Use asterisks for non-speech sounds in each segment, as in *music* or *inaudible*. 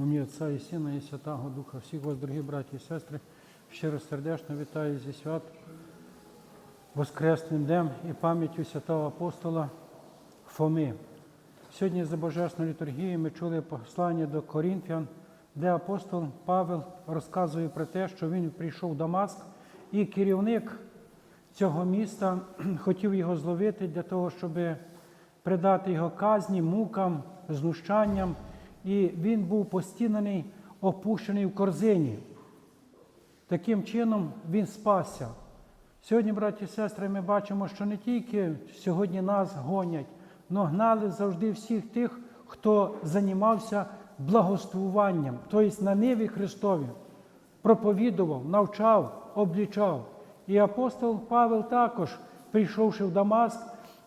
В ім'я Отця і Сина, і Святого Духа, всіх вас, дорогі браті і сестри, щиро сердечно вітаю зі свят Воскресним днем і пам'яттю святого апостола Фоми. Сьогодні за Божественною літургією ми чули послання до Корінфян, де апостол Павел розказує про те, що він прийшов в Дамаск, і керівник цього міста *clears throat* хотів його зловити для того, щоб придати його казні, мукам, знущанням. І він був постінений, опущений в корзині. Таким чином він спасся. Сьогодні, браті і сестри, ми бачимо, що не тільки сьогодні нас гонять, але гнали завжди всіх тих, хто займався благословуванням, тобто на ниві Христові, проповідував, навчав, облічав. І апостол Павел також, прийшовши в Дамаск,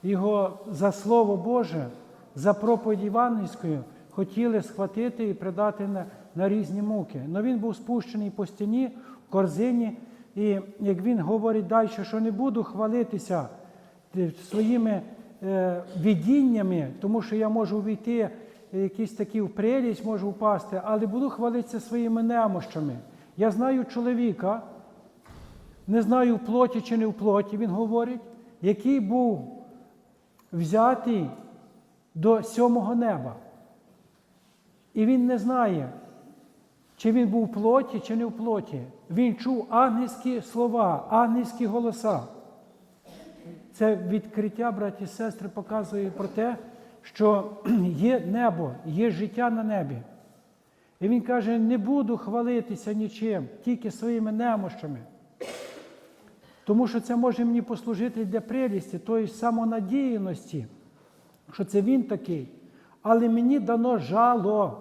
його за Слово Боже, за проповідь Івангельською, хотіли схватити і придати на, на різні муки. Але він був спущений по стіні в корзині, і як він говорить далі, що не буду хвалитися е, своїми е, видіннями, тому що я можу війти в якісь такі в прелість, можу впасти, але буду хвалитися своїми немощами. Я знаю чоловіка, не знаю в плоті чи не в плоті, він говорить, який був взятий до сьомого неба. І він не знає, чи він був в плоті, чи не в плоті. Він чув ангельські слова, ангельські голоса. Це відкриття, браті і сестри, показує про те, що *clears throat* є небо, є життя на небі. І він каже: не буду хвалитися нічим, тільки своїми немощами. Тому що це може мені послужити для прелісті, тої самонадіяності, що це він такий. Але мені дано жало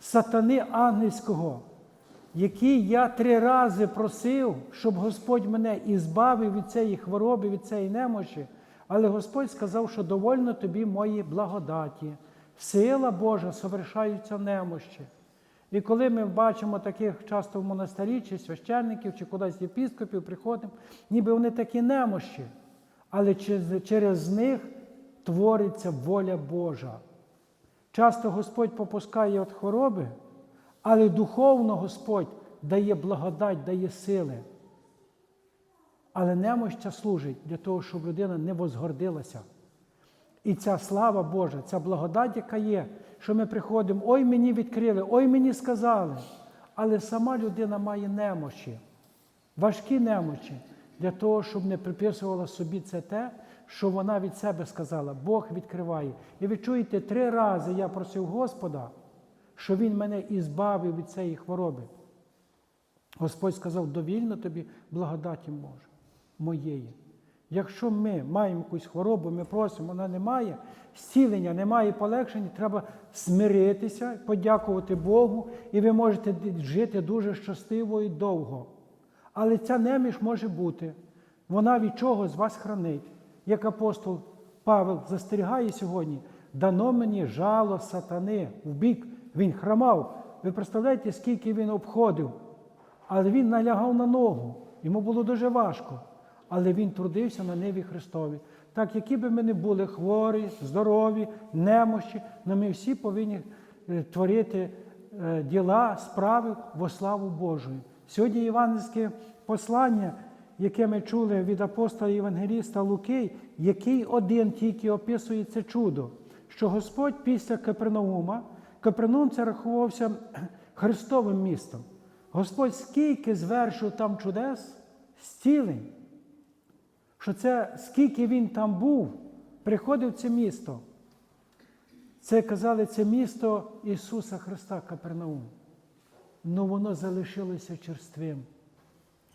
сатани ангельського, який я три рази просив, щоб Господь мене ізбавив від цієї хвороби, від цієї немощі. Але Господь сказав, що довольно тобі мої благодаті. Сила Божа совершаються в немощі. І коли ми бачимо таких часто в монастирі, чи священників, чи кудись єпіскопів приходимо, ніби вони такі немощі, але через них твориться воля Божа. Часто Господь попускає від хвороби, але духовно Господь дає благодать, дає сили. Але немоща служить для того, щоб людина не возгордилася. І ця слава Божа, ця благодать, яка є, що ми приходимо, ой мені відкрили, ой мені сказали. Але сама людина має немощі, важкі немощі, для того, щоб не приписувала собі це те, що вона від себе сказала, Бог відкриває. І ви чуєте, три рази я просив Господа, що Він мене ізбавив від цієї хвороби. Господь сказав, довільно тобі благодаті може, моєї. Якщо ми маємо якусь хворобу, ми просимо, вона немає, зцілення, немає полегшення, треба смиритися, подякувати Богу, і ви можете жити дуже щасливо і довго. Але ця неміж може бути, вона від чого з вас хранить. Як апостол Павел застерігає сьогодні, дано мені жало сатани в бік, він храмав. Ви представляєте, скільки він обходив, але він налягав на ногу. Йому було дуже важко але він трудився на ниві Христові. Так, які би ми не були хворі, здорові, немощі, але ми всі повинні творити діла, справи во славу Божу. Сьогодні євангельське послання, яке ми чули від апостола Євангеліста Луки, який один тільки описує це чудо, що Господь після Капернаума, Капернаум це рахувався *clears throat* Христовим містом. Господь скільки звершив там чудес, зцілень що це скільки він там був, приходив це місто. Це казали, це місто Ісуса Христа Капернаум. Ну воно залишилося черствим,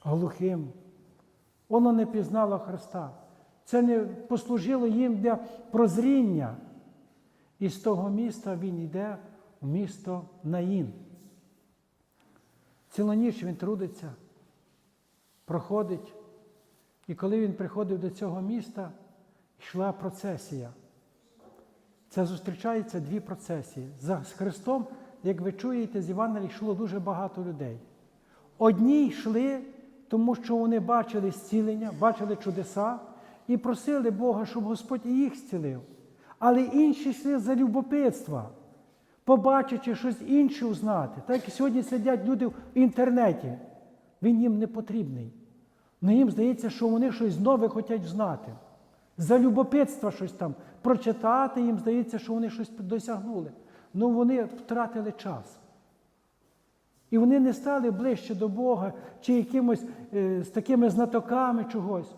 глухим. Воно не пізнало Христа. Це не послужило їм для прозріння. І з того міста він йде в місто Наїн. Цілу ніч він трудиться, проходить. І коли він приходив до цього міста, йшла процесія. Це зустрічаються дві процесії. За Христом, як ви чуєте, з Івана йшло дуже багато людей. Одні йшли, тому що вони бачили зцілення, бачили чудеса і просили Бога, щоб Господь і їх зцілив. Але інші йшли за любопитства, побачачи щось інше узнати. Так як сьогодні сидять люди в інтернеті, він їм не потрібний. Ну їм здається, що вони щось нове хочуть знати. За любопитства щось там прочитати, їм здається, що вони щось досягнули. Ну вони втратили час. І вони не стали ближче до Бога чи якимось е, з такими знатоками чогось.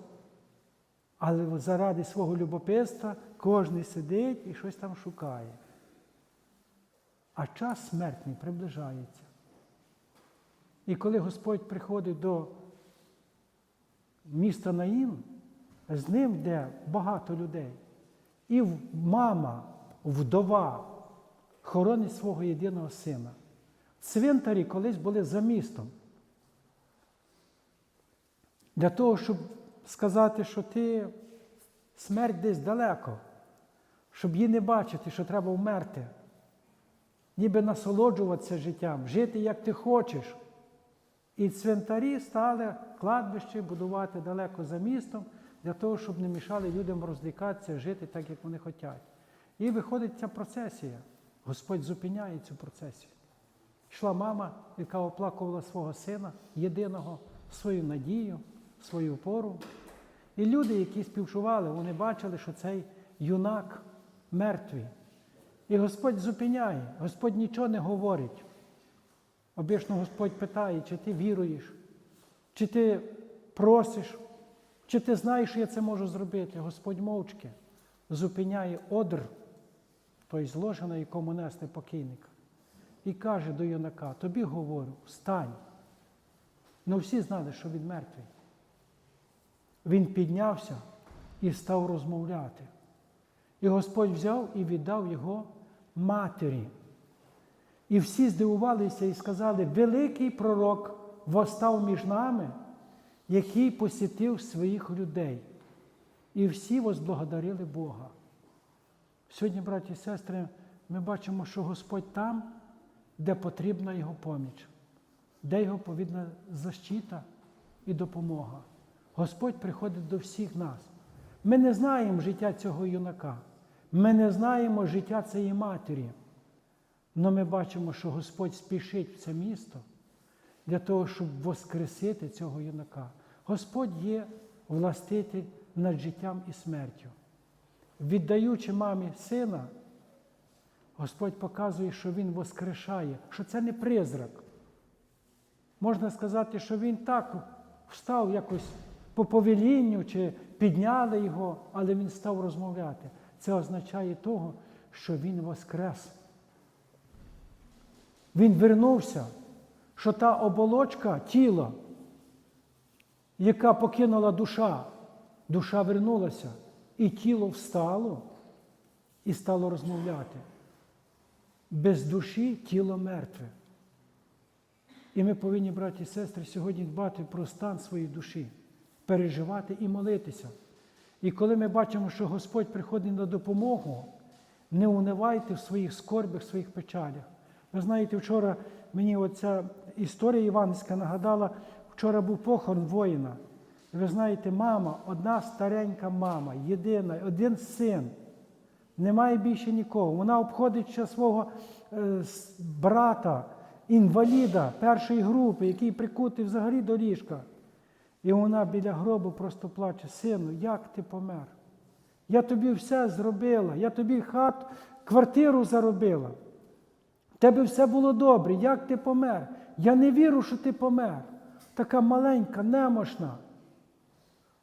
Але заради свого любопитства кожен сидить і щось там шукає. А час смертний приближається. І коли Господь приходить до міста Наїн, з ним йде багато людей. І мама, вдова, хоронить свого єдиного сина. Цвинтарі колись були за містом. Для того, щоб сказати, що ти смерть десь далеко, щоб її не бачити, що треба вмерти, ніби насолоджуватися життям, жити як ти хочеш. І цвинтарі стали кладбище будувати далеко за містом, для того, щоб не мішали людям розлікатися, жити так, як вони хочуть. І виходить ця процесія. Господь зупиняє цю процесію. Йшла мама, яка оплакувала свого сина, єдиного, свою надію, свою опору. І люди, які співчували, вони бачили, що цей юнак мертвий. І Господь зупиняє, Господь нічого не говорить. Обично Господь питає, чи ти віруєш, чи ти просиш, чи ти знаєш, що я це можу зробити. Господь мовчки зупиняє одр, той зложений, якому нести покійника. І каже до юнака, тобі говорю, встань. Ну всі знали, що він мертвий. Він піднявся і став розмовляти. І Господь взяв і віддав його матері. І всі здивувалися і сказали, великий пророк восстав між нами, який посітив своїх людей. І всі возблагодарили Бога. Сьогодні, браті і сестри, ми бачимо, що Господь там, де потрібна Його поміч, де Його повідна защита і допомога. Господь приходить до всіх нас. Ми не знаємо життя цього юнака, ми не знаємо життя цієї матері. Але ми бачимо, що Господь спішить в це місто для того, щоб воскресити цього юнака. Господь є властитель над життям і смертю. Віддаючи мамі сина, Господь показує, що Він воскрешає, що це не призрак. Можна сказати, що він так встав якось по повелінню, чи підняли його, але він став розмовляти. Це означає того, що він воскрес. Він вернувся, що та оболочка, тіло, яка покинула душа, душа вернулася, і тіло встало і стало розмовляти. Без душі тіло мертве. І ми повинні, браті і сестри, сьогодні дбати про стан своєї душі, переживати і молитися. І коли ми бачимо, що Господь приходить на допомогу, не унивайте в своїх скорбях, в своїх печалях. Ви знаєте, вчора мені оця історія іванська нагадала, вчора був похорон воїна. Ви знаєте, мама, одна старенька мама, єдина, один син. Немає більше нікого. Вона обходить ще свого е, брата, інваліда першої групи, який прикутий взагалі до ліжка. І вона біля гробу просто плаче: сину, як ти помер? Я тобі все зробила, я тобі хат, квартиру заробила. Тебе все було добре, як ти помер? Я не вірю, що ти помер. Така маленька, немощна.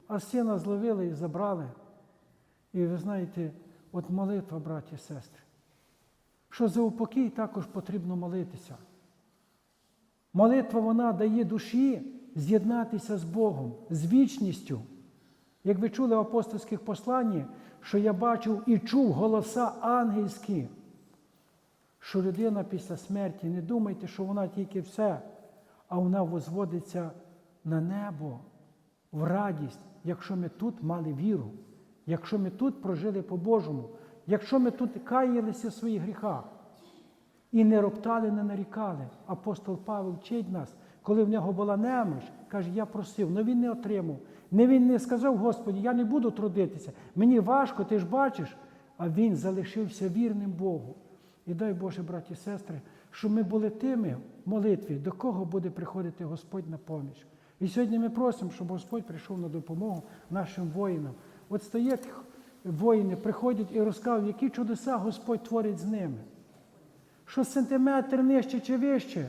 А сина зловили і забрали. І ви знаєте, от молитва, браті і сестри, що за упокій також потрібно молитися. Молитва вона дає душі з'єднатися з Богом, з вічністю. Як ви чули в апостольських посланнях, що я бачив і чув голоса ангельські, що людина після смерті, не думайте, що вона тільки все, а вона возводиться на небо в радість, якщо ми тут мали віру, якщо ми тут прожили по-божому, якщо ми тут каялися в своїх гріхах і не роптали, не нарікали. Апостол Павел вчить нас, коли в нього була немощ, каже, я просив, але він не отримав. Не він не сказав, Господі, я не буду трудитися. Мені важко, ти ж бачиш. а він залишився вірним Богу. І дай Боже, браті і сестри, щоб ми були тими в молитві, до кого буде приходити Господь на поміч. І сьогодні ми просимо, щоб Господь прийшов на допомогу нашим воїнам. От стоять воїни, приходять і розказують, які чудеса Господь творить з ними. Що сантиметр нижче чи вище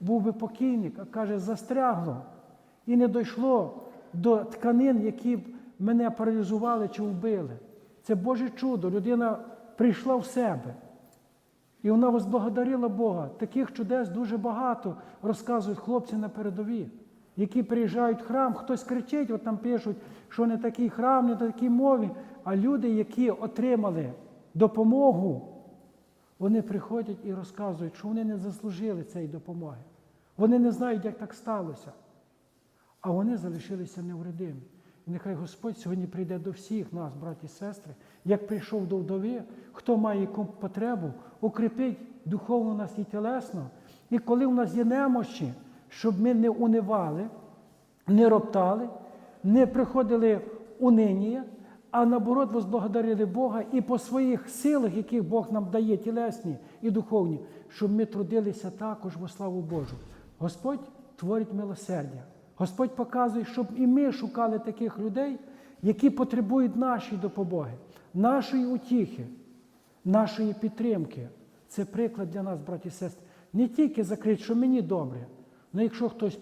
був би покійник, а каже, застрягло. І не дійшло до тканин, які б мене паралізували чи вбили. Це Боже чудо. Людина прийшла в себе. І вона возблагодарила Бога. Таких чудес дуже багато розказують хлопці на передовій, які приїжджають в храм, хтось кричить, от там пишуть, що не такий храм, не такій мові. А люди, які отримали допомогу, вони приходять і розказують, що вони не заслужили цієї допомоги. Вони не знають, як так сталося. А вони залишилися невредимі. І нехай Господь сьогодні прийде до всіх нас, браті і сестри, як прийшов до вдови, хто має потребу, укріпить духовно нас і тілесно. І коли в нас є немощі, щоб ми не унивали, не роптали, не приходили унинія, а наоборот возблагодарили Бога і по своїх силах, яких Бог нам дає, тілесні і духовні, щоб ми трудилися також во славу Божу. Господь творить милосердя. Господь показує, щоб і ми шукали таких людей, які потребують нашої допомоги, нашої утіхи, нашої підтримки. Це приклад для нас, браті і сестри. Не тільки закрити, що мені добре, але якщо хтось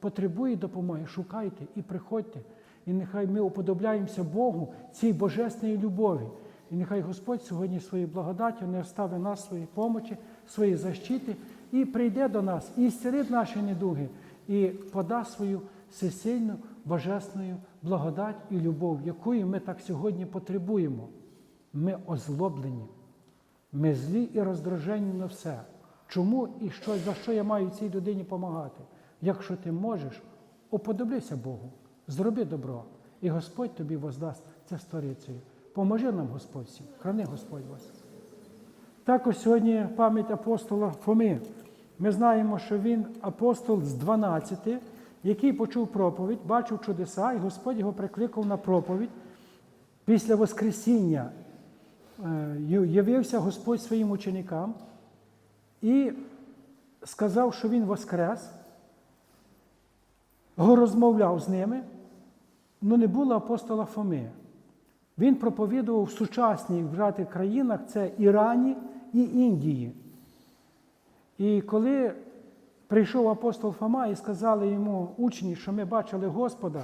потребує допомоги, шукайте і приходьте. І нехай ми уподобляємося Богу цій божественній любові. І нехай Господь сьогодні своєю благодаттю не оставить нас своєї помочі, своєї защити і прийде до нас і зцілить наші недуги, і подасть свою всесильну божественну благодать і любов, якої ми так сьогодні потребуємо. Ми озлоблені, ми злі і роздражені на все. Чому і що, за що я маю цій людині допомагати? Якщо ти можеш, уподоблюйся Богу, зроби добро, і Господь тобі воздасть це сторицею. Поможи нам, Господь всім, храни Господь вас. Також сьогодні пам'ять апостола Фоми. Ми знаємо, що він апостол з 12, який почув проповідь, бачив чудеса, і Господь його прикликав на проповідь. Після Воскресіння е, явився Господь своїм ученикам і сказав, що Він воскрес, розмовляв з ними, але не було апостола Фоми. Він проповідував в сучасній вжати країнах це Ірані і Індії. І коли прийшов апостол Фома і сказали йому учні, що ми бачили Господа,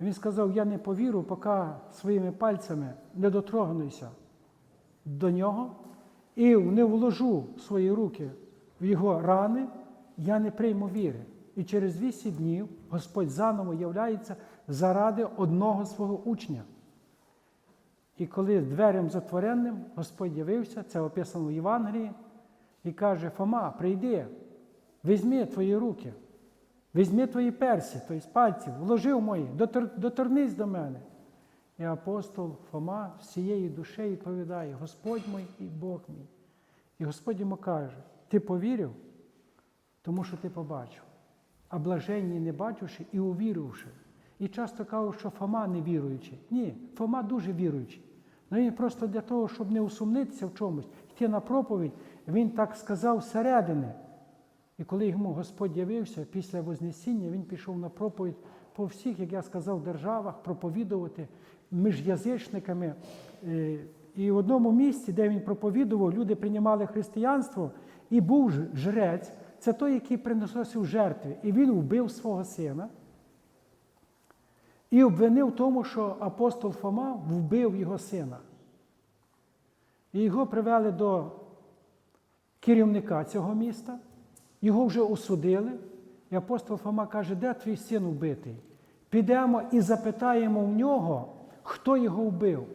він сказав: Я не повірю, поки своїми пальцями не дотрогнуся до нього і не вложу свої руки в його рани, я не прийму віри. І через вісім днів Господь заново являється заради одного свого учня. І коли дверям затворенним Господь явився, це описано в Євангелії, і каже: Фома, прийди, візьми твої руки, візьми твої персі, тобто пальці, вложив мої, дотор, доторнись до мене. І апостол Фома всією душею відповідає: Господь мій і Бог мій. І Господь йому каже: Ти повірив, тому що ти побачив, а блаженні не бачивши і увіривши. І часто кажуть, що Фома не віруючий. Ні, Фома дуже віруючий. Ну він просто для того, щоб не усумнитися в чомусь, йти на проповідь, він так сказав зсередини. І коли йому Господь явився після Вознесіння, він пішов на проповідь по всіх, як я сказав, державах, проповідувати між язичниками. Е, І в одному місці, де він проповідував, люди приймали християнство, і був жрець, це той, який приносив жертви. І він вбив свого сина. І обвинив в тому, що апостол Фома вбив його сина. І його привели до керівника цього міста, його вже осудили. І апостол Фома каже, де твій син вбитий? Підемо і запитаємо в нього, хто його вбив.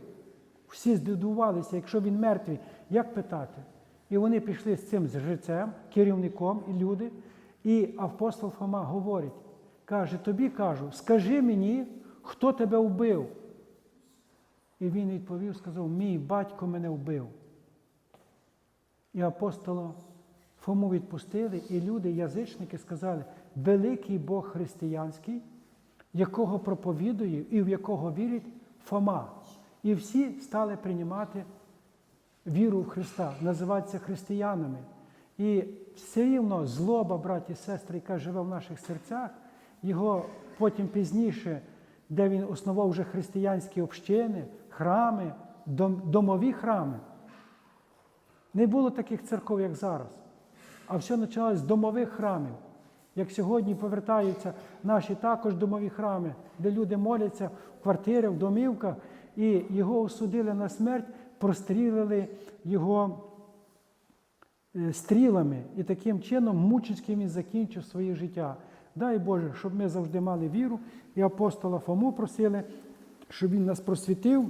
Всі здивувалися, якщо він мертвий, як питати? І вони пішли з цим жрецем, керівником і люди. І апостол Фома говорить, каже, тобі кажу, скажи мені, хто тебе вбив. І він відповів, сказав, мій батько мене вбив. І апостола Фому відпустили, і люди, язичники, сказали, великий Бог християнський, якого проповідує і в якого вірить Фома. І всі стали приймати віру в Христа, називатися християнами. І все рівно злоба, браті і сестри, яка живе в наших серцях, його потім пізніше, де він основав вже християнські общини, храми, дом- домові храми. Не було таких церков, як зараз. А все почалось з домових храмів. Як сьогодні повертаються наші також домові храми, де люди моляться в квартирах, в домівках, і його осудили на смерть, прострілили його е, стрілами, і таким чином мучицьким він закінчив своє життя. Дай Боже, щоб ми завжди мали віру, і апостола Фому просили, щоб він нас просвітив,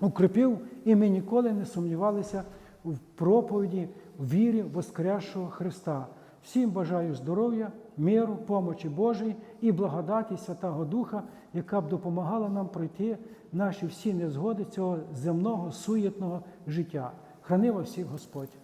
укріпив, і ми ніколи не сумнівалися в проповіді, в вірі воскресшого Христа. Всім бажаю здоров'я, миру, помочі Божої і благодаті Святого Духа, яка б допомагала нам пройти наші всі незгоди цього земного суєтного життя. Храни вас всіх Господь.